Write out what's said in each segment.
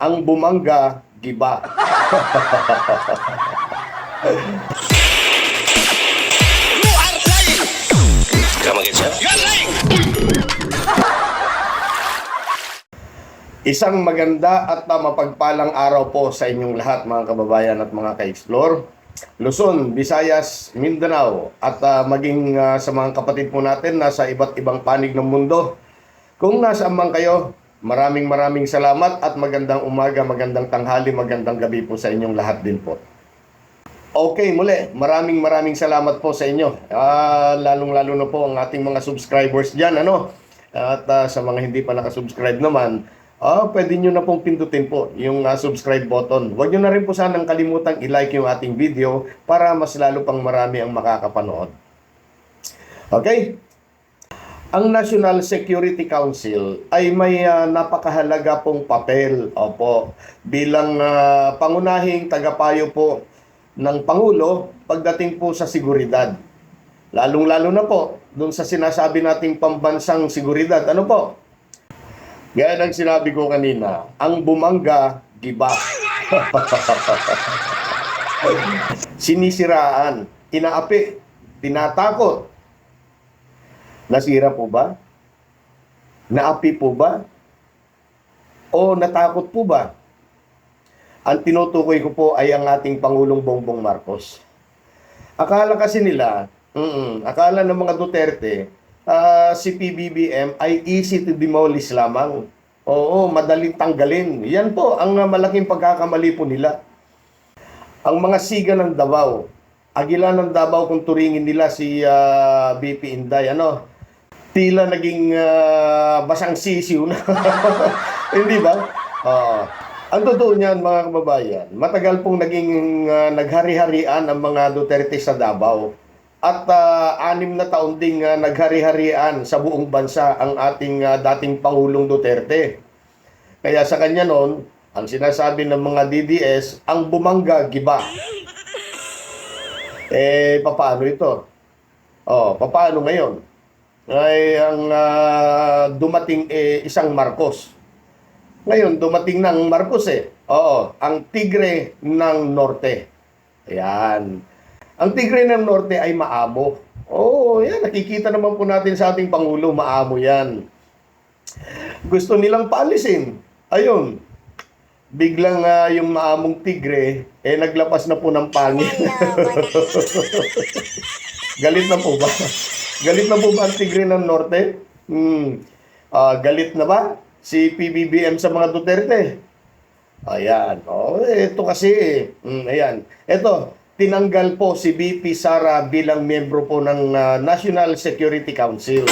ang bumangga giba. You are! Isang maganda at mapagpalang araw po sa inyong lahat mga kababayan at mga ka-explore. Luzon, Visayas, Mindanao at uh, maging uh, sa mga kapatid po natin na sa iba't ibang panig ng mundo. Kung nasaan man kayo, maraming maraming salamat at magandang umaga, magandang tanghali, magandang gabi po sa inyong lahat din po. Okay, muli. Maraming maraming salamat po sa inyo. Ah, lalong-lalo na po ang ating mga subscribers diyan, ano? At ah, sa mga hindi pa nakasubscribe naman, ah, pwede nyo na pong pindutin po yung ah, subscribe button. Huwag nyo na rin po sanang kalimutang i-like yung ating video para mas lalo pang marami ang makakapanood. Okay? Ang National Security Council ay may ah, napakahalaga pong papel opo bilang ah, pangunahing tagapayo po ng Pangulo pagdating po sa seguridad. Lalong-lalo na po dun sa sinasabi nating pambansang seguridad. Ano po? Gaya ng sinabi ko kanina, ang bumangga, giba. Sinisiraan, inaapi, tinatakot. Nasira po ba? Naapi po ba? O natakot po ba? Ang tinutukoy ko po ay ang ating Pangulong Bongbong Marcos. Akala kasi nila, mm akala ng mga Duterte, ah, si PBBM ay easy to demolish lamang. Oo, madaling tanggalin. Yan po ang malaking pagkakamali po nila. Ang mga siga ng Davao, agila ng Davao kung turingin nila si ah, BP Inday, ano, tila naging ah, basang sisiw na. Hindi ba? Oo. ang totoo niyan mga kababayan, matagal pong naging ah, naghari-harian ang mga Duterte sa Davao. At ah, anim na taon ding ah, naghari-harian sa buong bansa ang ating ah, dating Pangulong Duterte. Kaya sa kanya noon, ang sinasabi ng mga DDS, ang bumangga giba. Eh, papaano ito? Oh, papaano ngayon? Ay ang ah, dumating eh, isang Marcos. Ngayon, dumating ng Marcos eh. Oo, ang Tigre ng Norte. Ayan. Ang Tigre ng Norte ay maamo. Oo, yan. Nakikita naman po natin sa ating Pangulo, maamo yan. Gusto nilang paalisin. Ayun. Biglang ah, yung maamong tigre, eh naglapas na po ng pangit. galit na po ba? Galit na po ba ang tigre ng Norte? Hmm. Ah, galit na ba si PBBM sa mga Duterte? Ayan. Oh, ito kasi, mm, ayan. Ito, tinanggal po si BP Sara bilang miyembro po ng ah, National Security Council.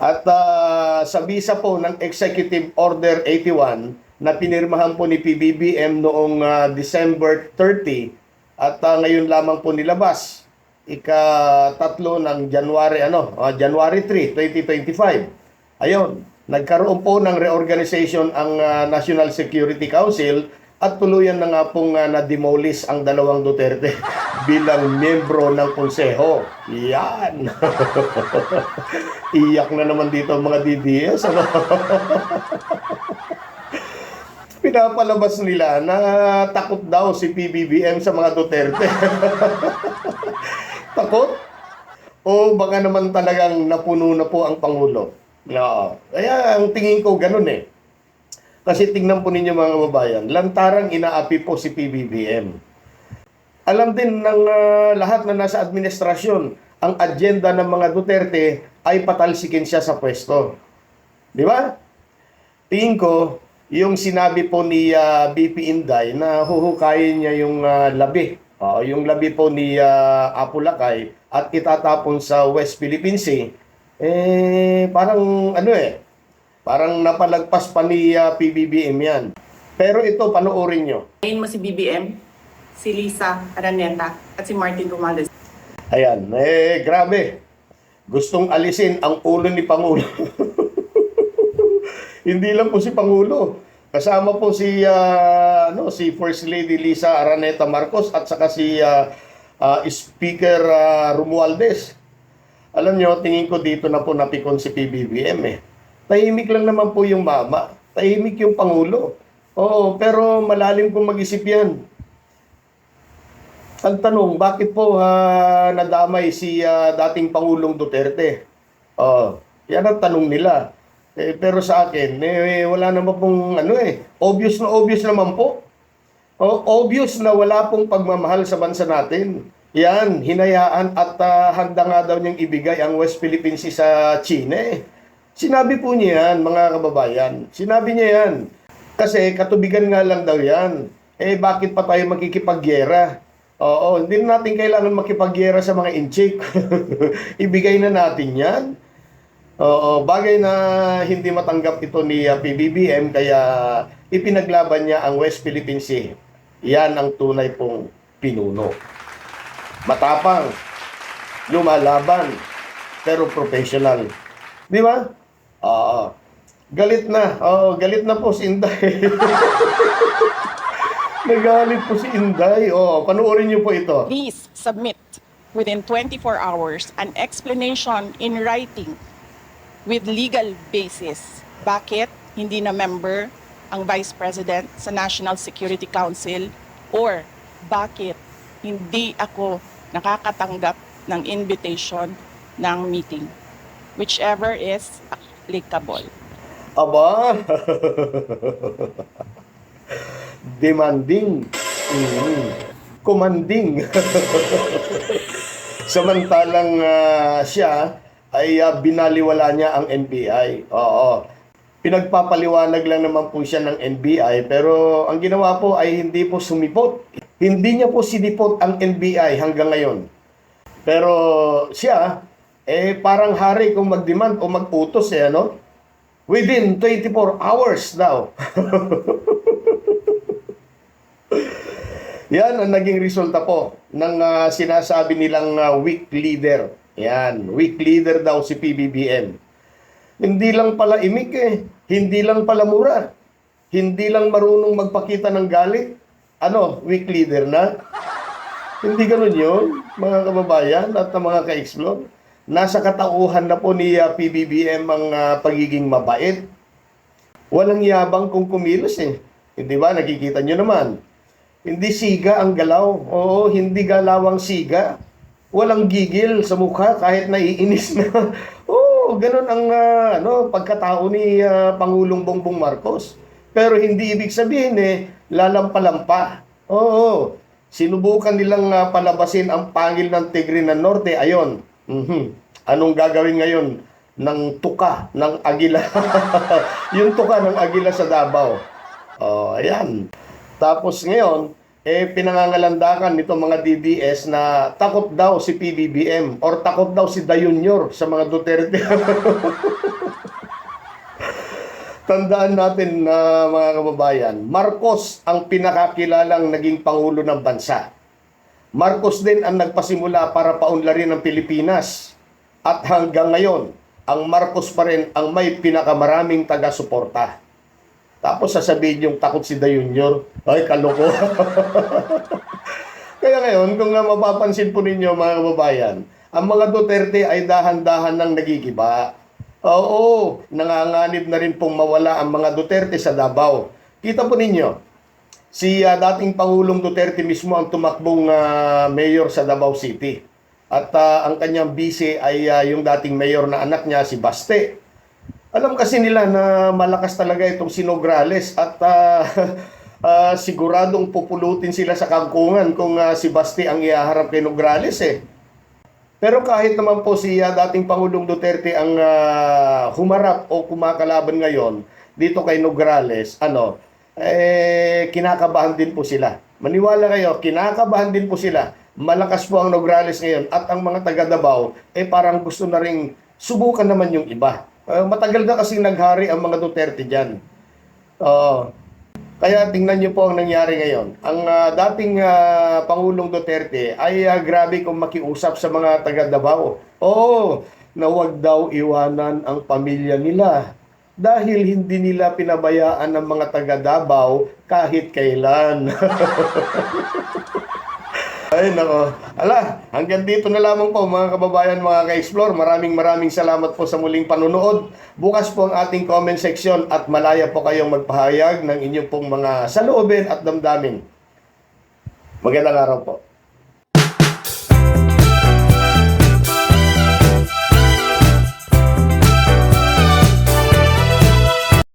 At ah, sa visa po ng Executive Order 81 na pinirmahan po ni PBBM noong ah, December 30 at ah, ngayon lamang po nilabas ika-tatlo ng January ano, ah, January 3, 2025. Ayun, nagkaroon po ng reorganization ang ah, National Security Council at tuluyan na nga pong ah, na-demolish ang dalawang Duterte bilang miyembro ng konseho. Yan. Iyak na naman dito mga DDS. Ano? Pinapalabas nila na takot daw si PBBM sa mga Duterte. Takot? O baka naman talagang napuno na po ang Pangulo. No. Kaya ang tingin ko ganun eh. Kasi tingnan po ninyo mga kababayan, lantarang inaapi po si PBBM. Alam din ng ah, lahat na nasa administrasyon, ang agenda ng mga Duterte ay patalsikin siya sa pwesto. Di ba? Tingin ko, yung sinabi po ni ah, BP Inday na huhukayin niya yung ah, labi, Oo, yung labi po ni ah, Apulacay at itatapon sa West Philippine Sea, eh, parang ano eh, parang napalagpas pa ni ah, PBBM yan. Pero ito, panoorin nyo. Ngayon mo si BBM, si Lisa Araneta, at si Martin Romales. Ayan, eh, grabe. Gustong alisin ang ulo ni Pangulo. Hindi lang po si Pangulo. Kasama po si ah, ano si First Lady Lisa Araneta Marcos at saka si ah, ah, Speaker ah, Romualdez. Alam nyo, tingin ko dito na po napikon si PBBM eh. Tahimik lang naman po yung mama. Tahimik yung Pangulo. Oo, pero malalim pong mag-isip yan. Ang tanong, bakit po ah, nadamay si ah, dating Pangulong Duterte? Oh, yan ang tanong nila. Eh, pero sa akin, eh, wala naman pong ano eh. Obvious na obvious naman po. Oh, obvious na wala pong pagmamahal sa bansa natin. Yan, hinayaan at ah, handa nga daw niyang ibigay ang West Philippine Sea sa China eh. Sinabi po niya yan, mga kababayan. Sinabi niya yan. Kasi katubigan nga lang daw yan. Eh bakit pa tayo makikipagyera? Oo, hindi na natin kailangan makipagyera sa mga inchik. Ibigay na natin yan. Oo, bagay na hindi matanggap ito ni uh, PBBM kaya ipinaglaban niya ang West Philippine Sea. Yan ang tunay pong pinuno. Matapang, lumalaban, pero professional. Di ba? Oo. galit na. Oo, galit na po si Inday. Nagalit po si Inday. Oo, panoorin niyo po ito. please submit within 24 hours an explanation in writing with legal basis bakit hindi na member ang Vice President sa National Security Council or bakit hindi ako nakakatanggap ng invitation ng meeting whichever is applicable. Aba. Demanding. Mm. Commanding. Samantalang ah, siya ay ah, binaliwala niya ang NBI. Oo. Pinagpapaliwanag lang naman po siya ng NBI pero ang ginawa po ay hindi po sumipot. Hindi niya po sinipot ang NBI hanggang ngayon. Pero siya, eh parang hari kung mag-demand o mag-utos eh, ano? Within 24 hours daw. Yan ang naging resulta po ng ah, sinasabi nilang ah, weak leader. Yan, weak leader daw si PBBM. Hindi lang pala imik eh. Hindi lang pala mura. Hindi lang marunong magpakita ng galit. Ano, weak leader na? Hindi ganun yun, mga kababayan at mga ka-explore. Nasa katauhan na po ni ah, PBBM ang ah, pagiging mabait. Walang yabang kung kumilos eh. Hindi ba? Nakikita nyo naman. Hindi siga ang galaw. Oo, hindi galawang siga. Walang gigil sa mukha kahit naiinis na. Oo, ganun ang ah, ano, pagkatao ni ah, Pangulong Bongbong Marcos. Pero hindi ibig sabihin eh, lalampalampa. Oo, sinubukan nilang ah, palabasin ang pangil ng Tigre ng Norte. Ayon, mhm. anong gagawin ngayon ng tuka ng agila? yung tuka ng agila sa Davao. Oh, ayan. Tapos ngayon, eh pinangangalandakan nito mga DDS na takot daw si PBBM or takot daw si Dayunyor sa mga Duterte. Tandaan natin na mga kababayan, Marcos ang pinakakilalang naging pangulo ng bansa. Marcos din ang nagpasimula para paunlarin ang Pilipinas. At hanggang ngayon, ang Marcos pa rin ang may pinakamaraming taga-suporta. Tapos sasabihin yung takot si Dayunyor, ay kaloko. Kaya ngayon, kung mapapansin po ninyo mga kababayan, ang mga Duterte ay dahan-dahan nang nagigiba. Oo, nanganganib na rin pong mawala ang mga Duterte sa Davao. Kita po ninyo, si ah, dating Pangulong Duterte mismo ang tumakbong ah, mayor sa Davao City. At ah, ang kanyang bise ay ah, yung dating mayor na anak niya, si Baste. Alam kasi nila na malakas talaga itong si Nograles at ah, ah, siguradong pupulutin sila sa kangkungan kung ah, si Basti ang ihaharap kay Nograles eh. Pero kahit naman po si ah, dating Pangulong Duterte ang ah, humarap o kumakalaban ngayon dito kay Nograles, ano, eh, kinakabahan din po sila. Maniwala kayo, kinakabahan din po sila. Malakas po ang Nograles ngayon at ang mga taga Davao, eh parang gusto na ring subukan naman yung iba. Eh, matagal na kasing naghari ang mga Duterte dyan. Oo. Kaya tingnan niyo po ang nangyari ngayon. Ang ah, dating ah, Pangulong Duterte ay ah, grabe kung makiusap sa mga taga Davao. Oo, na huwag daw iwanan ang pamilya nila dahil hindi nila pinabayaan ng mga taga Davao kahit kailan. Ay, nako. Ala, hanggang dito na lamang po mga kababayan, mga ka-explore. Maraming maraming salamat po sa muling panunood. Bukas po ang ating comment section at malaya po kayong magpahayag ng inyong pong mga saloobin at damdamin. Magandang araw po.